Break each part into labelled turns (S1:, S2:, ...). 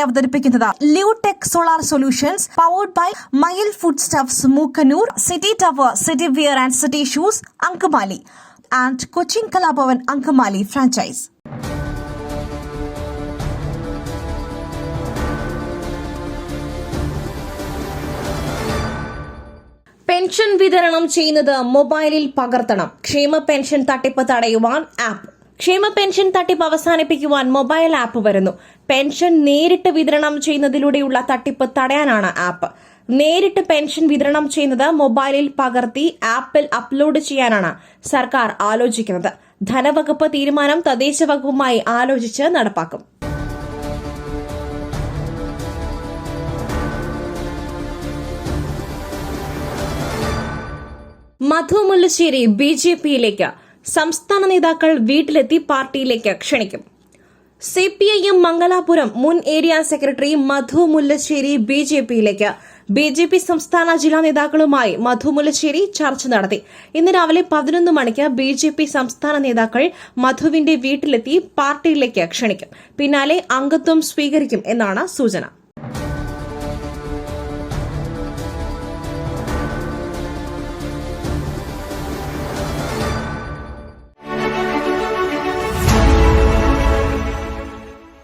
S1: അവതരിപ്പിക്കുന്നത് Lutech solar solutions powered by Mayil food stuffs Mookkannoor city tower city wear and city shoes Angamaly. And Cochin Kalabhavan Angamaly franchise pension വിതരണം ചെയ്യുന്നത് മൊബൈലിൽ പകർത്തണം. ക്ഷേമ pension തട്ടിപ്പ് തടയുവാൻ app. ക്ഷേമ pension തട്ടിപ്പ് അവസാനിപ്പിക്കുവാൻ മൊബൈൽ ആപ്പ് വരുന്നു. പെൻഷൻ നേരിട്ട് വിതരണം ചെയ്യുന്നതിലൂടെയുള്ള തട്ടിപ്പ് തടയാനാണ് ആപ്പ്. നേരിട്ട് പെൻഷൻ വിതരണം ചെയ്യുന്നത് മൊബൈലിൽ പകർത്തി ആപ്പിൽ അപ്ലോഡ് ചെയ്യാനാണ് സർക്കാർ ആലോചിക്കുന്നത്. ധനവകുപ്പ് തീരുമാനം തദ്ദേശ വകുപ്പുമായി ആലോചിച്ച് നടപ്പാക്കും. മധു മുല്ലശ്ശേരി ബി ജെ പിയിലേക്ക് സംസ്ഥാന നേതാക്കൾ വീട്ടിലെത്തി പാർട്ടിയിലേക്ക് ക്ഷണിക്കും. സി പി ഐ മംഗലാപുരം മുൻ area secretary Madhu Mullassery B J പിയിലേക്ക്. ബി ജെ പി സംസ്ഥാന ജില്ലാ നേതാക്കളുമായി മധു മുല്ലശ്ശേരി ചർച്ച നടത്തി. ഇന്ന് രാവിലെ പതിനൊന്ന് മണിക്ക് ബി ജെ പി സംസ്ഥാന നേതാക്കൾ മധുവിന്റെ വീട്ടിലെത്തി പാർട്ടിയിലേക്ക് ക്ഷണിക്കും. പിന്നാലെ അംഗത്വം സ്വീകരിക്കും എന്നാണ് സൂചന.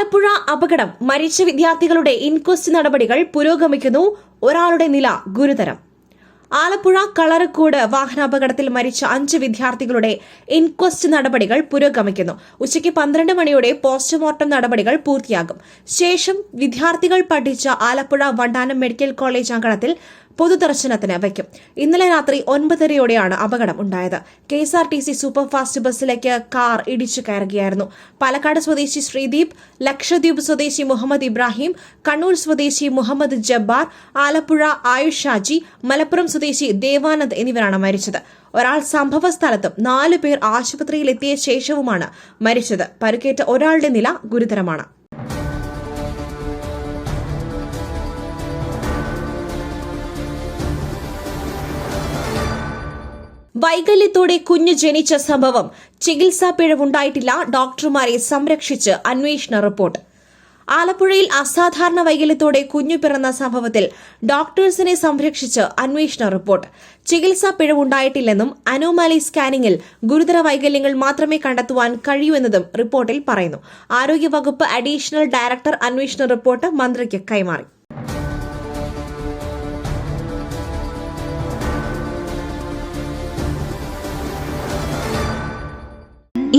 S1: Alappuzha അപകടം മരിച്ച വിദ്യാർത്ഥികളുടെ ഇൻക്വസ്റ്റ് നടപടികൾ പുരോഗമിക്കുന്നു. ഒരാളുടെ നില ഗുരുതരം. ആലപ്പുഴ കളറക്കോട് വാഹനാപകടത്തിൽ മരിച്ച അഞ്ച് വിദ്യാർത്ഥികളുടെ ഇൻക്വസ്റ്റ് നടപടികൾ പുരോഗമിക്കുന്നു. ഉച്ചയ്ക്ക് പന്ത്രണ്ട് മണിയോടെ പോസ്റ്റ്മോർട്ടം നടപടികൾ പൂർത്തിയാകും. ശേഷം വിദ്യാർത്ഥികൾ പഠിച്ച ആലപ്പുഴ വണ്ടാനം മെഡിക്കൽ കോളേജ് അങ്കണത്തിൽ പൊതുദർശനത്തിന് വയ്ക്കും. ഇന്നലെ രാത്രി ഒൻപതരയോടെയാണ് അപകടം ഉണ്ടായത്. K S R T C superfast ബസ്സിലേക്ക് car ഇടിച്ചു കയറുകയായിരുന്നു. പാലക്കാട് സ്വദേശി ശ്രീദീപ് ലക്ഷദ്വീപ് സ്വദേശി മുഹമ്മദ് ഇബ്രാഹിം കണ്ണൂർ സ്വദേശി മുഹമ്മദ് ജബ്ബാർ ആലപ്പുഴ ആയുഷ് ഷാജി മലപ്പുറം സ്വദേശി ദേവാനന്ദ് എന്നിവരാണ് മരിച്ചത്. ഒരാൾ സംഭവ സ്ഥലത്തും നാലു പേർ ആശുപത്രിയിൽ എത്തിയ ശേഷവുമാണ് മരിച്ചത്. പരുക്കേറ്റ ഒരാളുടെ നില ഗുരുതരമാണ്. വൈകല്യത്തോടെ കുഞ്ഞ് ജനിച്ച സംഭവം ചികിത്സാ പിഴവുണ്ടായിട്ടില്ല. ഡോക്ടർമാരെ സംരക്ഷിച്ച് അന്വേഷണ റിപ്പോർട്ട്. ആലപ്പുഴയിൽ അസാധാരണ വൈകല്യത്തോടെ കുഞ്ഞു പിറന്ന സംഭവത്തിൽ ഡോക്ടേഴ്സിനെ സംരക്ഷിച്ച് അന്വേഷണ റിപ്പോർട്ട്. ചികിത്സാ പിഴവുണ്ടായിട്ടില്ലെന്നും അനോമാലി സ്കാനിംഗിൽ ഗുരുതര വൈകല്യങ്ങൾ മാത്രമേ കണ്ടെത്തുവാൻ കഴിയൂവെന്നതും റിപ്പോർട്ടിൽ പറയുന്നു. ആരോഗ്യവകുപ്പ് അഡീഷണൽ ഡയറക്ടർ അന്വേഷണ റിപ്പോർട്ട് മന്ത്രിക്ക് കൈമാറി.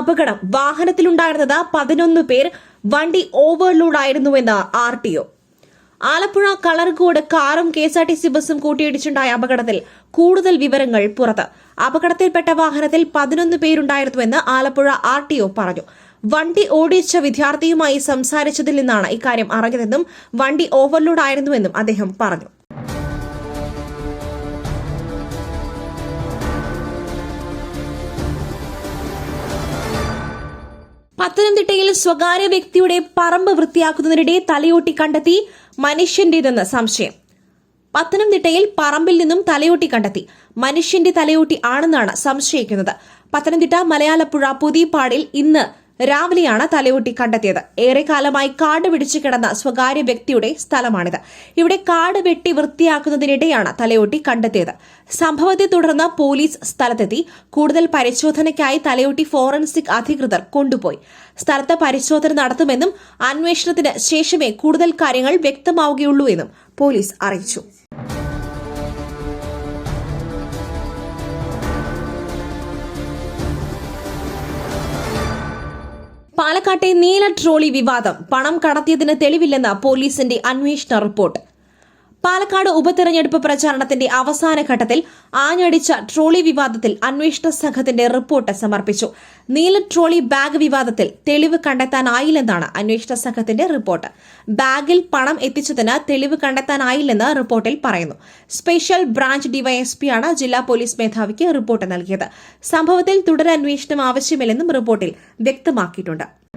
S1: അപകടം. വാഹനത്തിലുണ്ടായിരുന്നത് പതിനൊന്ന് പേർ വണ്ടി ഓവർലോഡായിരുന്നുവെന്ന് R T O Alappuzha Kalarcode കാറും K S R T C ബസും കൂട്ടിയിടിച്ചുണ്ടായ അപകടത്തിൽ കൂടുതൽ വിവരങ്ങൾ പുറത്ത്. അപകടത്തിൽപ്പെട്ട വാഹനത്തിൽ പതിനൊന്ന് പേരുണ്ടായിരുന്നുവെന്ന് ആലപ്പുഴ ആർ ടി ഒ പറഞ്ഞു. വണ്ടി ഓടിച്ച വിദ്യാർത്ഥിയുമായി സംസാരിച്ചതിൽ നിന്നാണ് ഇക്കാര്യം അറിഞ്ഞതെന്നും വണ്ടി ഓവർലോഡ് ആയിരുന്നുവെന്നും അദ്ദേഹം പറഞ്ഞു. പത്തനംതിട്ടയിൽ സ്വകാര്യ വ്യക്തിയുടെ പറമ്പ് വൃത്തിയാക്കുന്നതിനിടെ തലയോട്ടി കണ്ടെത്തി മനുഷ്യന്റേതെന്ന് സംശയം. പത്തനംതിട്ടയിൽ പറമ്പിൽ നിന്നും തലയോട്ടി കണ്ടെത്തി. മനുഷ്യന്റെ തലയോട്ടി ആണെന്നാണ് സംശയിക്കുന്നത്. പത്തനംതിട്ട മലയാളപ്പുഴ പുതിയപ്പാടിൽ ഇന്ന് രാവിലെയാണ് തലയോട്ടി കണ്ടെത്തിയത്. ഏറെക്കാലമായി കാട് പിടിച്ചു കിടന്ന സ്വകാര്യ വ്യക്തിയുടെ സ്ഥലമാണിത്. ഇവിടെ കാട് വെട്ടി വൃത്തിയാക്കുന്നതിനിടെയാണ് തലയോട്ടി കണ്ടെത്തിയത്. സംഭവത്തെ തുടർന്ന് പോലീസ് സ്ഥലത്തെത്തി. കൂടുതൽ പരിശോധനയ്ക്കായി തലയോട്ടി ഫോറൻസിക് അധികൃതർ കൊണ്ടുപോയി. സ്ഥലത്ത് പരിശോധന നടത്തുമെന്നും അന്വേഷണത്തിന് ശേഷമേ കൂടുതൽ കാര്യങ്ങൾ വ്യക്തമാവുകയുള്ളൂ എന്നും പോലീസ് അറിയിച്ചു. പാലക്കാട്ടെ നീല ട്രോളി വിവാദം. പണം കടത്തിയതിന് തെളിവില്ലെന്ന് പോലീസിന്റെ അന്വേഷണ റിപ്പോർട്ട്. പാലക്കാട് ഉപതെരഞ്ഞെടുപ്പ് പ്രചാരണത്തിന്റെ അവസാന ഘട്ടത്തിൽ ആഞ്ഞടിച്ച ട്രോളി വിവാദത്തിൽ അന്വേഷണ സംഘത്തിന്റെ റിപ്പോർട്ട് സമർപ്പിച്ചു. നീല ട്രോളി ബാഗ് വിവാദത്തിൽ തെളിവ് കണ്ടെത്താനായില്ലെന്നാണ് അന്വേഷണ സംഘത്തിന്റെ റിപ്പോർട്ട്. ബാഗിൽ പണം എത്തിച്ചതിന് തെളിവ് കണ്ടെത്താനായില്ലെന്ന് റിപ്പോർട്ടിൽ പറയുന്നു. സ്പെഷ്യൽ ബ്രാഞ്ച് ഡിവൈഎസ്പിയാണ് ജില്ലാ പോലീസ് മേധാവിക്ക് റിപ്പോർട്ട് നൽകിയത്. സംഭവത്തിൽ തുടരന്വേഷണം ആവശ്യമില്ലെന്നും റിപ്പോർട്ടിൽ വ്യക്തമാക്കിയിട്ടുണ്ട്.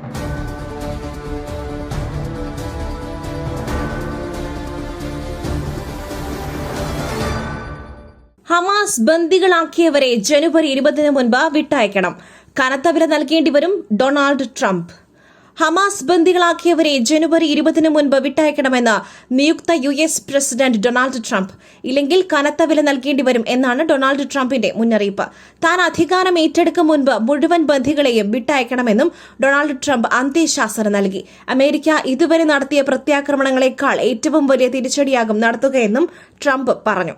S1: ഹമാസ് ബന്ദികളാക്കിയവരെ ജനുവരി ഇരുപതിന് മുൻപ് വിട്ടയക്കണം. കനത്ത വില നൽകേണ്ടി വരും ഡൊണാൾഡ് ട്രംപ്. ഹമാസ് ബന്ദികളാക്കിയവരെ ജനുവരി ഇരുപതിന് മുൻപ് വിട്ടയക്കണമെന്ന് നിയുക്ത U S president Donald Trump. ഇല്ലെങ്കിൽ കനത്ത വില നൽകേണ്ടി വരും എന്നാണ് ഡൊണാൾഡ് ട്രംപിന്റെ മുന്നറിയിപ്പ്. താൻ അധികാരം ഏറ്റെടുക്കും മുൻപ് മുഴുവൻ ബന്ദികളെയും വിട്ടയക്കണമെന്നും ഡൊണാൾഡ് ട്രംപ് അന്ത്യശാസന നൽകി. അമേരിക്ക ഇതുവരെ നടത്തിയ പ്രത്യാക്രമണങ്ങളെക്കാൾ ഏറ്റവും വലിയ തിരിച്ചടിയാകും നടത്തുകയെന്നും ട്രംപ് പറഞ്ഞു.